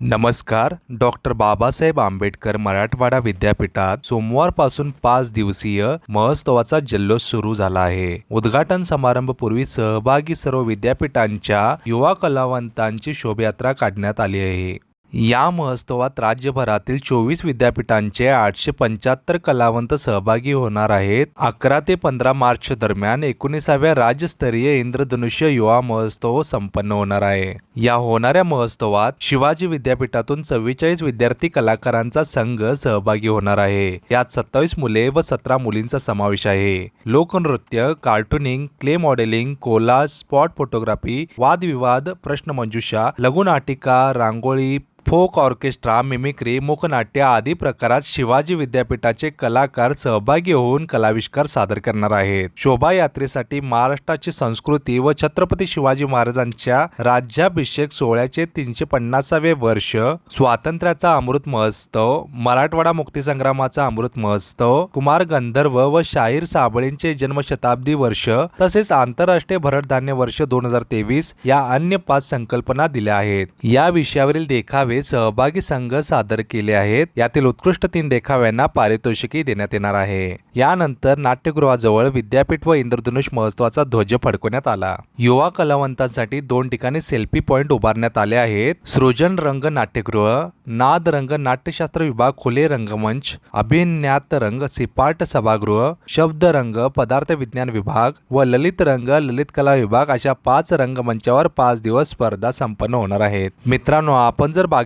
नमस्कार डॉक्टर बाबासाहेब आंबेडकर मराठवाडा विद्यापीठात सोमवारपासून पाच दिवसीय महोत्सवाचा जल्लोष सुरू झाला आहे. उद्घाटन समारंभपूर्वी सहभागी सर्व विद्यापीठांच्या युवा कलावंतांची शोभायात्रा काढण्यात आली आहे. या महोत्सवात राज्यभरातील चोवीस विद्यापीठांचे आठशे पंच्याहत्तर कलावंत सहभागी होणार आहेत. अकरा ते पंधरा मार्च दरम्यान एकोणीसाव्या राज्यस्तरीय इंद्रधनुष्य युवा महोत्सव संपन्न होणार आहे. या होणाऱ्या महोत्सवात शिवाजी विद्यापीठातून चव्वेचाळीस विद्यार्थी कलाकारांचा संघ सहभागी होणार आहे. यात सत्तावीस मुले व सतरा मुलींचा समावेश आहे. लोकनृत्य cartooning clay modelling collage spot photography वादविवाद प्रश्नमंजुषा लघुनाटिका रांगोळी फोक ऑर्केस्ट्रा मिमिक्री मूकनाट्य आदी प्रकारात शिवाजी विद्यापीठाचे कलाकार सहभागी होऊन कलाविष्कार सादर करणार आहेत. शोभायात्रेसाठी महाराष्ट्राची संस्कृती व छत्रपती शिवाजी महाराजांच्या राज्याभिषेक सोहळ्याचे तीनशे पन्नासावे वर्ष स्वातंत्र्याचा अमृत महोत्सव मराठवाडा मुक्तीसंग्रामाचा अमृत महोत्सव कुमार गंधर्व व शाहीर साबळेंचे जन्मशताब्दी वर्ष तसेच आंतरराष्ट्रीय भरडधान्य वर्ष दोन हजार तेवीस या अन्य पाच संकल्पना दिल्या आहेत. या विषयावरील देखावे सहभागी संघ सादर केले आहेत. यातील उत्कृष्ट तीन देखाव्यांना पारितोषिकही देण्यात येणार आहे. यानंतर नाट्यगृहाजवळ विद्यापीठ व इंद्रधनुष महोत्सवाचा ध्वज फडकवण्यात आला. युवा कलावंतांसाठी दोन ठिकाणी सेल्फी पॉइंट उभारण्यात आले आहेत. सृजन रंग नाट्यगृह नाद रंग नाट्यशास्त्र विभाग खुले रंगमंच अभिन्यात रंग सिपाट सभागृह शब्द रंग पदार्थ विज्ञान विभाग व ललित रंग ललित कला विभाग अशा पाच रंगमंचावर पाच दिवस स्पर्धा संपन्न होणार आहेत. मित्रांनो आपण जर बाग